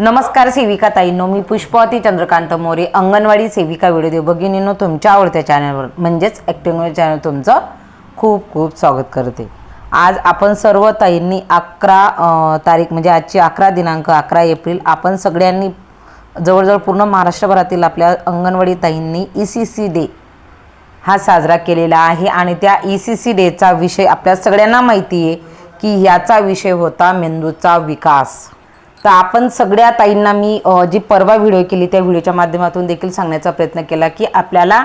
नमस्कार सेविका ताईंनो मी पुष्पावती चंद्रकांत मोरे अंगणवाडी सेविका व्हिडिओ भगिनीनो तुमच्या आवडत्या चॅनलवर म्हणजेच ॲक्टिंग चॅनल तुमचं खूप खूप स्वागत करते. आज आपण सर्व ताईंनी अकरा तारीख म्हणजे आजची अकरा दिनांक अकरा एप्रिल आपण सगळ्यांनी जवळजवळ पूर्ण महाराष्ट्रभरातील आपल्या अंगणवाडी ताईंनी ई सी सी डे हा साजरा केलेला आहे. आणि त्या ई सी सी डेचा विषय आपल्या सगळ्यांना माहिती आहे की याचा विषय होता मेंदूचा विकास. तर आपण सगळ्या ताईंना मी जी परवा व्हिडिओ केली त्या व्हिडिओच्या माध्यमातून देखील सांगण्याचा प्रयत्न केला की आपल्याला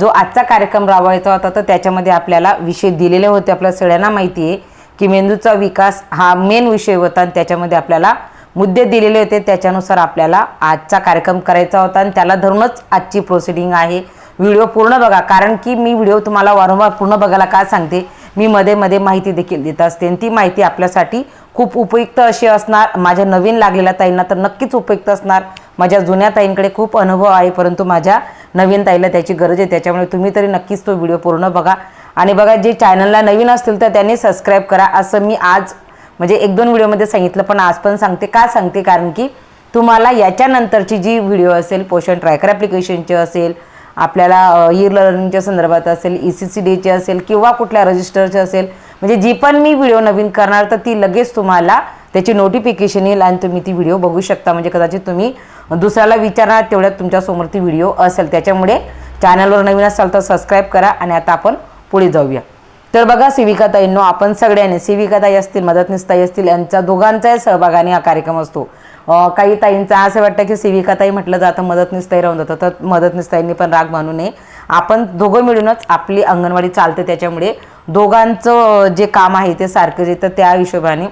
जो आजचा कार्यक्रम राबवायचा होता तर त्याच्यामध्ये आपल्याला विषय दिलेले होते. आपल्या सगळ्यांना माहिती आहे की मेंदूचा विकास हा मेन विषय होता आणि त्याच्यामध्ये आपल्याला मुद्दे दिलेले होते. त्याच्यानुसार आपल्याला आजचा कार्यक्रम करायचा होता आणि त्याला धरूनच आजची प्रोसिडिंग आहे. व्हिडिओ पूर्ण बघा कारण की मी व्हिडिओ तुम्हाला वारंवार पूर्ण बघायला का सांगते? मी मध्ये मध्ये माहिती देखील देत असते आणि ती माहिती आपल्यासाठी खूप उपयुक्त अशी असणार. माझ्या नवीन लागलेल्या ताईंना तर नक्कीच उपयुक्त असणार. माझ्या जुन्या ताईंकडे खूप अनुभव आहे परंतु माझ्या नवीन ताईला त्याची गरज आहे. त्याच्यामुळे तुम्ही तरी नक्कीच तो व्हिडिओ पूर्ण बघा. आणि बघा जे चॅनलला नवीन असतील तर त्यांनी सबस्क्राईब करा. असं मी आज म्हणजे एक दोन व्हिडिओमध्ये सांगितलं पण आज पण सांगते. का सांगते? कारण की तुम्हाला याच्यानंतरची जी व्हिडिओ असेल पोषण ट्रॅकर ॲप्लिकेशनची असेल आपल्याला ई लर्निंगच्या संदर्भात असेल ई सी सी डीचे असेल किंवा कुठल्या रजिस्टरचे असेल म्हणजे जी पण मी व्हिडिओ नवीन करणार तर ती लगेच तुम्हाला त्याची नोटिफिकेशन येईल आणि तुम्ही ती व्हिडिओ बघू शकता. म्हणजे कदाचित तुम्ही दुसऱ्याला विचारणार तेवढ्यात तुमच्यासमोर ती व्हिडिओ असेल. त्याच्यामुळे चॅनलवर नवीन असाल तर सबस्क्राईब करा आणि आता आपण पुढे जाऊया. तर बघा सेविकाताईंनो आपण सगळ्यांनी सेविकाताई असतील मदतनीसताई असतील यांच्या दोघांचाही सहभागाने हा कार्यक्रम असतो. काही ताईंचा असं वाटतं की सेविकाताई म्हटलं जातं मदतनीसताई राहून जातं तर मदतनीसताईंनी पण राग मानू नये. आपण दोघं मिळूनच आपली अंगणवाडी चालते त्याच्यामुळे दोघांचं जे काम आहे ते सारखं येतं तर त्या हिशोबाने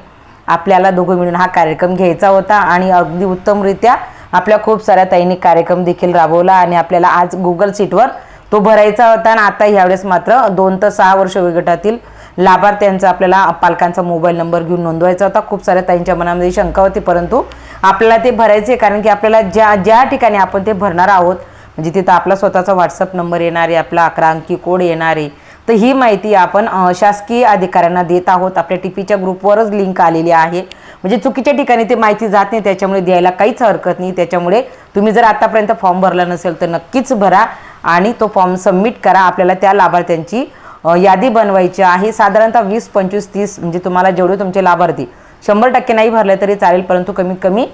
आपल्याला दोघं मिळून हा कार्यक्रम घ्यायचा होता आणि अगदी उत्तमरित्या आपल्या खूप साऱ्या ताईंनी कार्यक्रम देखील राबवला आणि आपल्याला आज गुगल सीटवर तो भरायचा होता आणि आता ह्यावेळेस मात्र दोन ते सहा वर्ष वयोगटातील लाभार्थ्यांचा आपल्याला पालकांचा मोबाईल नंबर घेऊन नोंदवायचा होता. खूप साऱ्या ताईंच्या मनामध्ये शंका होती परंतु आपल्याला ते भरायचे कारण की आपल्याला ज्या ज्या ठिकाणी आपण ते भरणार आहोत म्हणजे तिथं आपला स्वतःचा व्हॉट्सअप नंबर येणार आहे आपला अकरा अंकी कोड येणार आहे तर ही माहिती आपण शासकीय अधिकाऱ्यांना देत आहोत. आपल्या टीपीच्या ग्रुपवरच लिंक आलेली आहे. म्हणजे चुकीच्या ठिकाणी ते माहिती जात नाही त्याच्यामुळे द्यायला काहीच हरकत नाही. त्याच्यामुळे तुम्ही जर आतापर्यंत फॉर्म भरला नसेल तर नक्कीच भरा आणि तो फॉर्म सबमिट करा. आपल्याला त्या लाभार्थ्यांची यादी बनवायची आहे. साधारणतः वीस पंचवीस तीस म्हणजे तुम्हाला जेवढे तुमचे लाभार्थी शंभर टक्के नाही भरले तरी चालेल परंतु कमीत कमी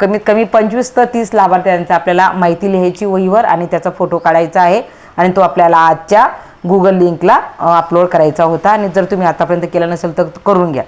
कमीत कमी पंचवीस तर तीस लाभार्थ्यांचा आपल्याला माहिती लिहायची वहीवर आणि त्याचा फोटो काढायचा आहे. आणि तो आपल्याला आजच्या गुगल लिंकला अपलोड करायचा होता आणि जर तुम्ही आतापर्यंत केलं नसेल तर करून घ्या.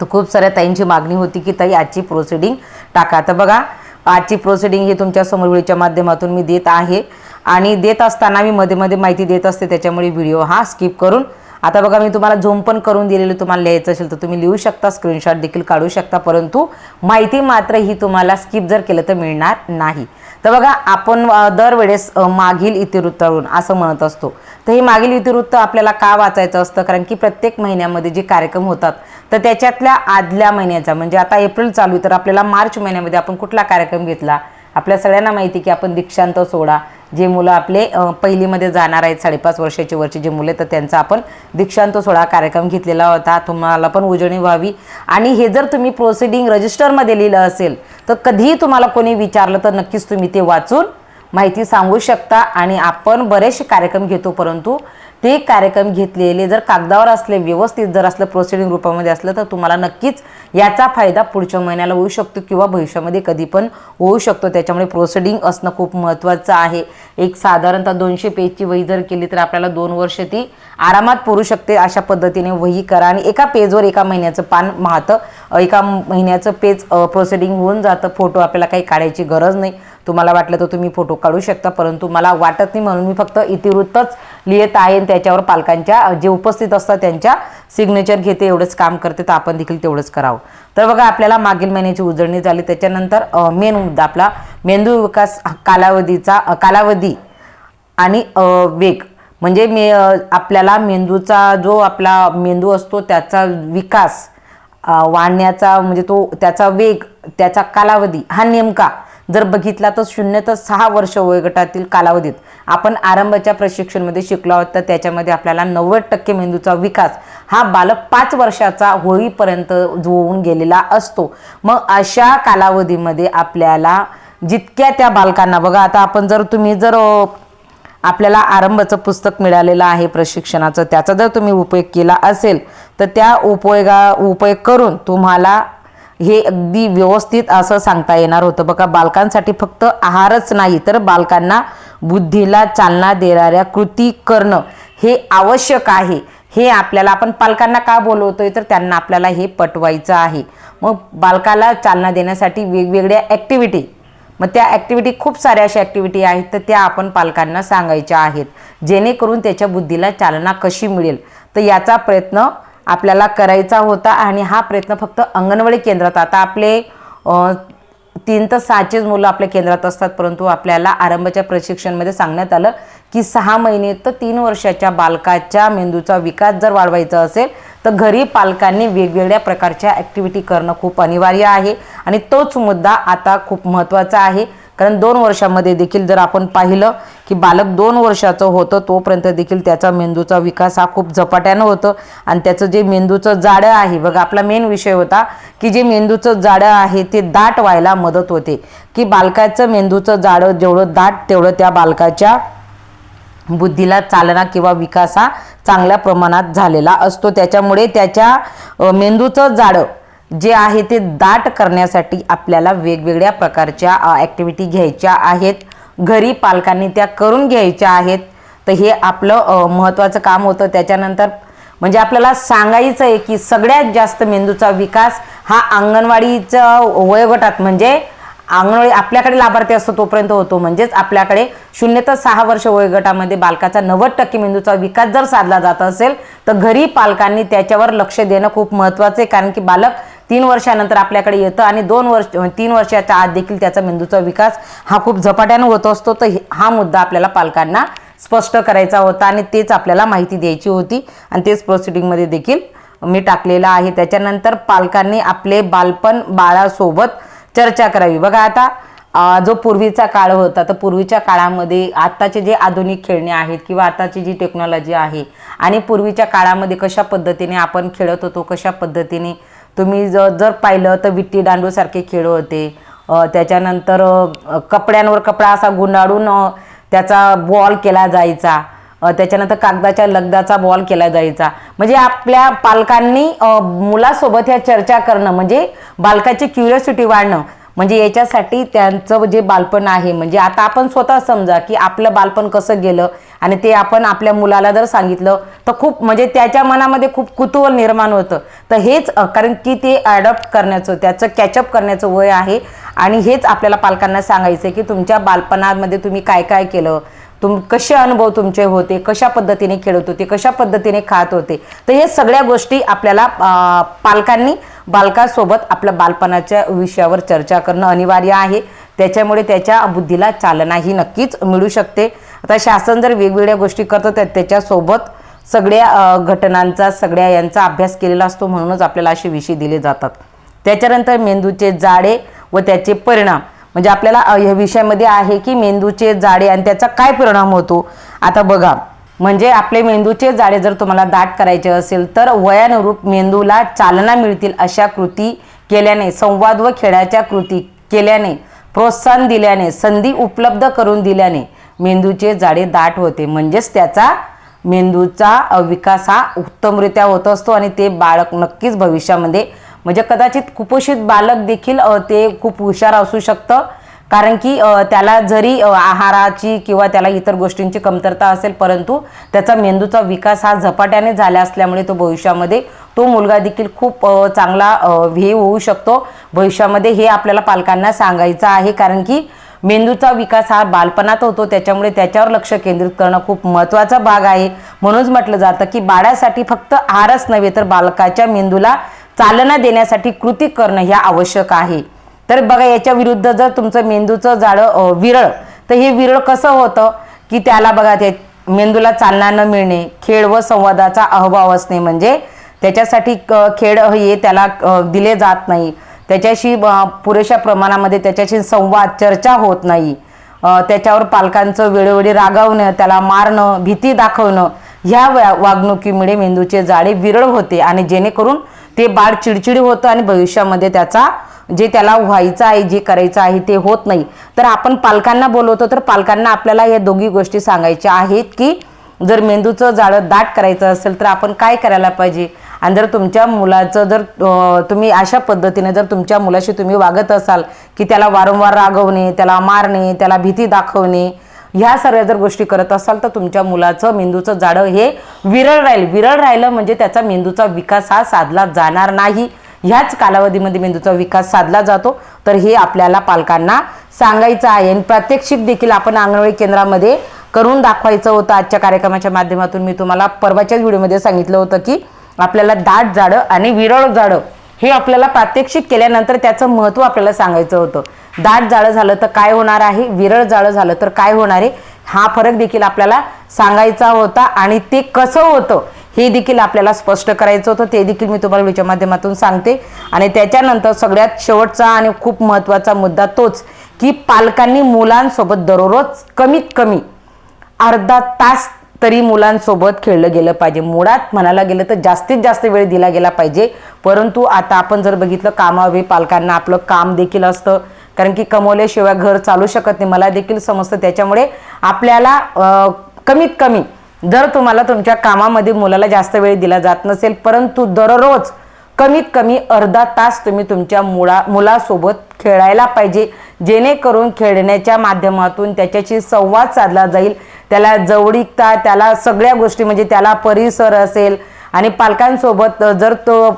तर खूप साऱ्या ताईंची मागणी होती की ताई आजची प्रोसिडिंग टाका. तर बघा आजची प्रोसिडिंग ही तुमच्यासमोर व्हिडिओच्या माध्यमातून मी देत आहे. आणि देत असताना मी मध्ये मध्ये माहिती देत असते त्याच्यामुळे व्हिडिओ हा स्किप करून आता बघा मी तुम्हाला झूम पण करून दिलेलं तुम्हाला लिहायचं असेल तर तुम्ही लिहू शकता स्क्रीनशॉट देखील काढू शकता परंतु माहिती मात्र ही तुम्हाला स्किप जर केलं तर मिळणार नाही. तर बघा आपण दरवेळेस मागील इतिवृत्तावरून असं म्हणत असतो. तर हे मागील इतिवृत्त आपल्याला का वाचायचं असतं? कारण की प्रत्येक महिन्यामध्ये जे कार्यक्रम होतात तर त्याच्यातल्या आदल्या महिन्याचा म्हणजे आता एप्रिल चालू आहे तर आपल्याला मार्च महिन्यामध्ये आपण कुठला कार्यक्रम घेतला? आपल्या सगळ्यांना माहिती की आपण दीक्षांत सोहळा जे मुलं आपले पहिलीमध्ये जाणार आहेत साडेपाच वर्षाची वरची जे मुले तर त्यांचा आपण दीक्षांत सोहळा कार्यक्रम घेतलेला होता. तुम्हाला पण उजळणी व्हावी. आणि हे जर तुम्ही प्रोसिडिंग रजिस्टरमध्ये लिहिलं असेल तर कधीही तुम्हाला कोणी विचारलं तर नक्कीच तुम्ही ते वाचून माहिती सांगू शकता. आणि आपण बरेचसे कार्यक्रम घेतो परंतु ते कार्यक्रम घेतलेले जर कागदावर असले व्यवस्थित जर असलं प्रोसिडिंग रूपामध्ये असलं तर तुम्हाला नक्कीच याचा फायदा पुढच्या महिन्याला होऊ शकतो किंवा भविष्यामध्ये कधी पण होऊ शकतो. त्याच्यामुळे प्रोसिडिंग असणं खूप महत्त्वाचं आहे. एक साधारणतः दोनशे पेजची वही जर केली तर आपल्याला दोन वर्ष ती आरामात पुरू शकते. अशा पद्धतीने वही करा आणि एका पेजवर एका महिन्याचं पान माहतं एका महिन्याचं पेज प्रोसिडिंग होऊन जातं. फोटो आपल्याला काही काढायची गरज नाही. तुम्हाला वाटलं तर तुम्ही फोटो काढू शकता परंतु मला वाटत नाही म्हणून मी फक्त इतिवृत्तच लिहित आहे आणि त्याच्यावर पालकांच्या जे उपस्थित असतात त्यांच्या सिग्नेचर घेते एवढंच काम करते तर आपण देखील तेवढंच करावं. तर बघा आपल्याला मागील महिन्याची उजळणी झाली. त्याच्यानंतर मेन मुद्दा आपला मेंदू विकास कालावधीचा कालावधी आणि वेग. म्हणजे मे आपल्याला मेंदूचा जो आपला मेंदू असतो त्याचा विकास वाढण्याचा म्हणजे तो त्याचा वेग त्याचा कालावधी हा नेमका जर बघितला तर शून्य तर सहा वर्ष वयोगटातील कालावधीत आपण आरंभाच्या प्रशिक्षणमध्ये शिकलो आहोत तर त्याच्यामध्ये आपल्याला नव्वद टक्के मेंदूचा विकास हा बालक पाच वर्षाचा होईपर्यंत होऊन गेलेला असतो. मग अशा कालावधीमध्ये आपल्याला जितक्या त्या बालकांना बघा आता आपण जर तुम्ही जर आपल्याला आरंभाचं पुस्तक मिळालेलं आहे प्रशिक्षणाचं त्याचा जर तुम्ही उपयोग केला असेल तर त्या उपयोगा उपयोग करून तुम्हाला हे अगदी व्यवस्थित असं सांगता येणार होतं. बघा बालकांसाठी फक्त आहारच नाही तर बालकांना बुद्धीला चालना देणाऱ्या कृती करणं हे आवश्यक आहे. हे आपल्याला आपण पालकांना का बोलवतोय? तर त्यांना आपल्याला हे पटवायचं आहे. मग बालकाला चालना देण्यासाठी वेगवेगळ्या ॲक्टिव्हिटी मग त्या ॲक्टिव्हिटी खूप साऱ्या अशा ॲक्टिव्हिटी आहेत तर त्या आपण पालकांना सांगायच्या आहेत. जेणेकरून त्याच्या बुद्धीला चालना कशी मिळेल? तर याचा प्रयत्न आपल्याला करायचा होता आणि हा प्रयत्न फक्त अंगणवाडी केंद्रात आता आपले तीन तर सहाचेच मुलं आपल्या केंद्रात असतात परंतु आपल्याला आरंभाच्या प्रशिक्षणमध्ये सांगण्यात आलं की सहा महिने तर तीन वर्षाच्या बालकाच्या मेंदूचा विकास जर वाढवायचा असेल तर घरी पालकांनी वेगवेगळ्या प्रकारच्या ॲक्टिव्हिटी करणं खूप अनिवार्य आहे. आणि तोच मुद्दा आता खूप महत्त्वाचा आहे. कारण दोन वर्षामध्ये देखील जर आपण पाहिलं की बालक दोन वर्षाचं होतं तोपर्यंत देखील त्याचा मेंदूचा विकास हा खूप झपाट्यानं होतं. आणि त्याचं जे मेंदूचं जाडं आहे बघा आपला मेन विषय होता की जे मेंदूचं जाडं आहे ते दाट व्हायला मदत होते. की बालकाचं मेंदूचं जाडं जेवढं दाट तेवढं त्या बालकाच्या बुद्धीला चालना किंवा विकास हा चांगल्या प्रमाणात झालेला असतो. त्याच्यामुळे त्याच्या मेंदूचं जाडं जे आहे ते दाट करण्यासाठी आपल्याला वेगवेगळ्या प्रकारच्या ॲक्टिव्हिटी घ्यायच्या आहेत. घरी पालकांनी त्या करून घ्यायच्या आहेत. तर हे आपलं महत्त्वाचं काम होतं. त्याच्यानंतर म्हणजे आपल्याला सांगायचं आहे की सगळ्यात जास्त मेंदूचा विकास हा अंगणवाडीचं वयोगटात म्हणजे अंगणवाडी आपल्याकडे लाभार्थी असतो तोपर्यंत होतो. म्हणजेच आपल्याकडे शून्य तर सहा वर्ष वयोगटामध्ये बालकाचा नव्वद टक्के मेंदूचा विकास जर साधला जात असेल तर घरी पालकांनी त्याच्यावर लक्ष देणं खूप महत्त्वाचं आहे. कारण की बालक तीन वर्षानंतर आपल्याकडे येतं आणि दोन वर्ष तीन वर्षाच्या आत देखील त्याचा मेंदूचा विकास हा खूप झपाट्यानं होत असतो. तर हे- हा मुद्दा आपल्याला पालकांना स्पष्ट करायचा होता आणि तेच आपल्याला माहिती द्यायची होती. आणि तेच प्रोसिडिंगमध्ये देखील मी टाकलेलं आहे. त्याच्यानंतर पालकांनी आपले बालपण बाळासोबत चर्चा करावी. बघा आता जो पूर्वीचा काळ होता तर पूर्वीच्या काळामध्ये आत्ताचे जे आधुनिक खेळणे आहेत किंवा आताची जी टेक्नॉलॉजी आहे आणि पूर्वीच्या काळामध्ये कशा पद्धतीने आपण खेळत होतो कशा पद्धतीने तुम्ही ज जर पाहिलं तर विट्टी दांडूसारखे खेळ होते. त्याच्यानंतर कपड्यांवर कपडा असा गुंडाळून त्याचा बॉल केला जायचा. त्याच्यानंतर कागदाच्या लगदाचा बॉल केला जायचा. म्हणजे आपल्या पालकांनी मुलासोबत ह्या चर्चा करणं म्हणजे बालकाची क्युरियोसिटी वाढणं म्हणजे याच्यासाठी त्यांचं जे बालपण आहे म्हणजे आता आपण स्वतः समजा की आपलं बालपण कसं गेलं आणि ते आपण आपल्या मुलाला जर सांगितलं तर खूप म्हणजे त्याच्या मनामध्ये खूप कुतूहल निर्माण होतं. तर हेच कारण की ते अडॉप्ट करण्याचं त्याचं कॅचअप करण्याचं वय आहे आणि हेच आपल्याला पालकांना सांगायचं आहे की तुमच्या बालपणामध्ये तुम्ही काय काय केलं? तुम कसे अनुभव तुमचे होते? कशा पद्धतीने खेळत होते? कशा पद्धतीने खात होते? तर हे सगळ्या गोष्टी आपल्याला पालकांनी बालकासोबत आपल्या बालपणाच्या विषयावर चर्चा करणं अनिवार्य आहे. त्याच्यामुळे त्याच्या बुद्धीला चालनाही नक्कीच मिळू शकते. आता शासन जर वेगवेगळ्या गोष्टी करतं तर त्याच्यासोबत सगळ्या घटनांचा सगळ्या यांचा अभ्यास केलेला असतो म्हणूनच आपल्याला असे विषय दिले जातात. त्याच्यानंतर मेंदूचे जाडे व त्याचे परिणाम. म्हणजे आपल्याला या ह्या विषयामध्ये आहे की मेंदूचे जाडे आणि त्याचा काय परिणाम होतो? आता बघा म्हणजे आपले मेंदूचे जाळे जर तुम्हाला दाट करायचे असेल तर वयानुरूप मेंदूला चालना मिळतील अशा कृती केल्याने संवाद व खेळाच्या कृती केल्याने प्रोत्साहन दिल्याने संधी उपलब्ध करून दिल्याने मेंदूचे जाळे दाट होते. म्हणजेच त्याचा मेंदूचा विकास हा उत्तमरित्या होत असतो आणि ते बाळक नक्कीच भविष्यामध्ये म्हणजे कदाचित कुपोषित बालक देखील ते खूप हुशार असू शकतं. कारण की त्याला जरी आहाराची किंवा त्याला इतर गोष्टींची कमतरता असेल परंतु त्याचा मेंदूचा विकास हा झपाट्याने झाला असल्यामुळे तो भविष्यामध्ये तो मुलगा देखील खूप चांगला अ, हे होऊ शकतो. भविष्यामध्ये हे आपल्याला पालकांना सांगायचं आहे. कारण की मेंदूचा विकास हा बालपणात होतो. त्याच्यामुळे त्याच्यावर लक्ष केंद्रित करणं खूप महत्त्वाचा भाग आहे. म्हणूनच म्हटलं जातं की बाळासाठी फक्त आहारच नव्हे तर बालकाच्या मेंदूला चालना देण्यासाठी कृती करणं हे आवश्यक आहे. तर बघा याच्या विरुद्ध जर तुमचं मेंदूचं जाडं विरळ तर हे विरळ कसं होतं की त्याला बघा ते मेंदूला चालना न मिळणे खेळ व संवादाचा अभाव असणे म्हणजे त्याच्यासाठी क- खेळ हे त्याला दिले जात नाही. त्याच्याशी पुरेशा प्रमाणामध्ये त्याच्याशी संवाद चर्चा होत नाही. त्याच्यावर पालकांचं वेळोवेळी रागावणं त्याला मारणं भीती दाखवणं ह्या वागणुकीमुळे मेंदूचे जाळे विरळ होते आणि जेणेकरून ते बाळ चिडचिड होतं आणि भविष्यामध्ये त्याचा जे त्याला व्हायचं आहे जे करायचं आहे ते होत नाही. तर आपण पालकांना बोलवतो तर पालकांना आपल्याला या दोघी गोष्टी सांगायच्या आहेत की जर मेंदूचं जाळं दाट करायचं असेल तर आपण काय करायला पाहिजे? आणि जर तुमच्या मुलाचं जर तुम्ही अशा पद्धतीने जर तुमच्या मुलाशी तुम्ही वागत असाल की त्याला वारंवार रागवणे त्याला मारणे त्याला भीती दाखवणे ह्या सर्व जर गोष्टी करत असाल तर तुमच्या मुलाचं मेंदूचं जाडं हे विरळ राहील. विरळ राहिलं म्हणजे त्याचा मेंदूचा विकास हा साधला जाणार नाही. ह्याच कालावधीमध्ये मेंदूचा विकास साधला जातो. तर हे आपल्याला पालकांना सांगायचं आहे. आणि प्रात्यक्षिक देखील आपण अंगणवाडी केंद्रामध्ये करून दाखवायचं होतं. आजच्या कार्यक्रमाच्या माध्यमातून मी तुम्हाला परवाच्याच व्हिडिओमध्ये सांगितलं होतं की आपल्याला दाट जाडं आणि विरळ जाडं हे आपल्याला प्रात्यक्षिक केल्यानंतर त्याचं महत्त्व आपल्याला सांगायचं होतं. दाट जाळं झालं तर काय होणार आहे? विरळ जाळं झालं तर काय होणार आहे? हा फरक देखील आपल्याला सांगायचा होता आणि ते कसं होतं हे देखील आपल्याला स्पष्ट करायचं होतं. ते देखील मी तुम्हाला व्हिडिओच्या माध्यमातून सांगते. आणि त्याच्यानंतर सगळ्यात शेवटचा आणि खूप महत्त्वाचा मुद्दा तोच की पालकांनी मुलांसोबत दररोज कमीत कमी अर्धा तास तरी मुलांसोबत खेळलं गेलं पाहिजे. मुळात म्हणायला गेलं तर जास्तीत जास्त वेळ दिला गेला पाहिजे. परंतु आता आपण जर बघितलं कामावे पालकांना आपलं काम देखील असतं. कारण की कमवल्याशिवाय घर चालू शकत नाही. मला देखील समजतं त्याच्यामुळे आपल्याला कमीत कमी जर तुम्हाला तुमच्या कामामध्ये मुलाला जास्त वेळ दिला जात नसेल परंतु दररोज कमीत कमी अर्धा तास तुम्ही तुमच्या मुळा मुलासोबत खेळायला पाहिजे. जेणेकरून खेळण्याच्या माध्यमातून त्याच्याशी संवाद साधला जाईल. त्याला जवळीकता त्याला सगळ्या गोष्टी म्हणजे त्याला परिसर असेल आणि पालकांसोबत जर तो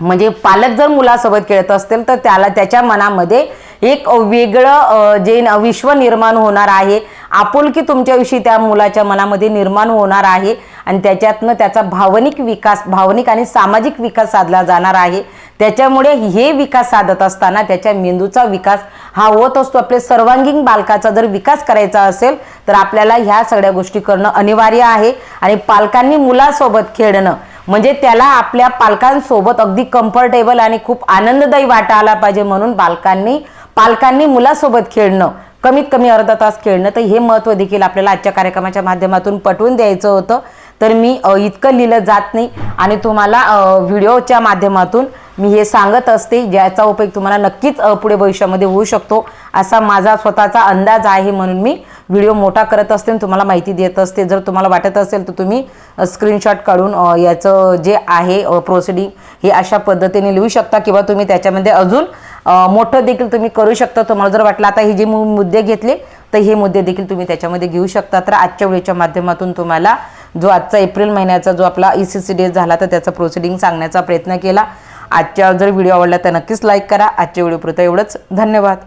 म्हणजे पालक जर मुलासोबत खेळत असतील तर त्याला त्याच्या मनामध्ये एक वेगळं जे न- विश्व निर्माण होणार आहे. आपुलकी तुमच्याविषयी त्या मुलाच्या मनामध्ये निर्माण होणार आहे आणि त्याच्यातनं त्याचा भावनिक विकास भावनिक आणि सामाजिक विकास साधला जाणार आहे. त्याच्यामुळे हे विकास साधत असताना त्याच्या मेंदूचा विकास हा होत असतो. आपले सर्वांगीण बालकाचा जर विकास करायचा असेल तर आपल्याला ह्या सगळ्या गोष्टी करणं अनिवार्य आहे. आणि पालकांनी मुलासोबत खेळणं म्हणजे त्याला आपल्या पालकांसोबत अगदी कम्फर्टेबल आणि खूप आनंददायी वाटा आला पाहिजे म्हणून बालकांनी पालकांनी मुलासोबत खेळणं कमीत कमी अर्धा तास खेळणं तर हे महत्त्व देखील आपल्याला आजच्या कार्यक्रमाच्या माध्यमातून पटवून द्यायचं होतं. तर मी इतकं लिहिलं जात नाही आणि तुम्हाला व्हिडिओच्या माध्यमातून मी हे सांगत असते ज्याचा उपयोग तुम्हाला नक्कीच पुढे भविष्यामध्ये होऊ शकतो असा माझा स्वतःचा अंदाज आहे म्हणून मी व्हिडिओ मोठा करत असते आणि तुम्हाला माहिती देत असते. जर तुम्हाला वाटत असेल तर तुम्ही स्क्रीनशॉट काढून याचं जे आहे प्रोसिडिंग हे अशा पद्धतीने लिहू शकता किंवा तुम्ही त्याच्यामध्ये अजून मोठं देखील तुम्ही करू शकता. तुम्हाला जर वाटलं आता हे जे मुद्दे घेतले तर हे मुद्दे देखील तुम्ही त्याच्यामध्ये घेऊ शकता. तर आजच्या व्हिडिओच्या माध्यमातून तुम्हाला जो आजचा एप्रिल महिन्याचा जो आपला ई सी सी डे झाला तर त्याचा प्रोसिडिंग सांगण्याचा प्रयत्न केला. आजच्या जर व्हिडिओ आवडला तर नक्कीच लाईक करा. आजच्या व्हिडिओपुरता एवढंच. धन्यवाद.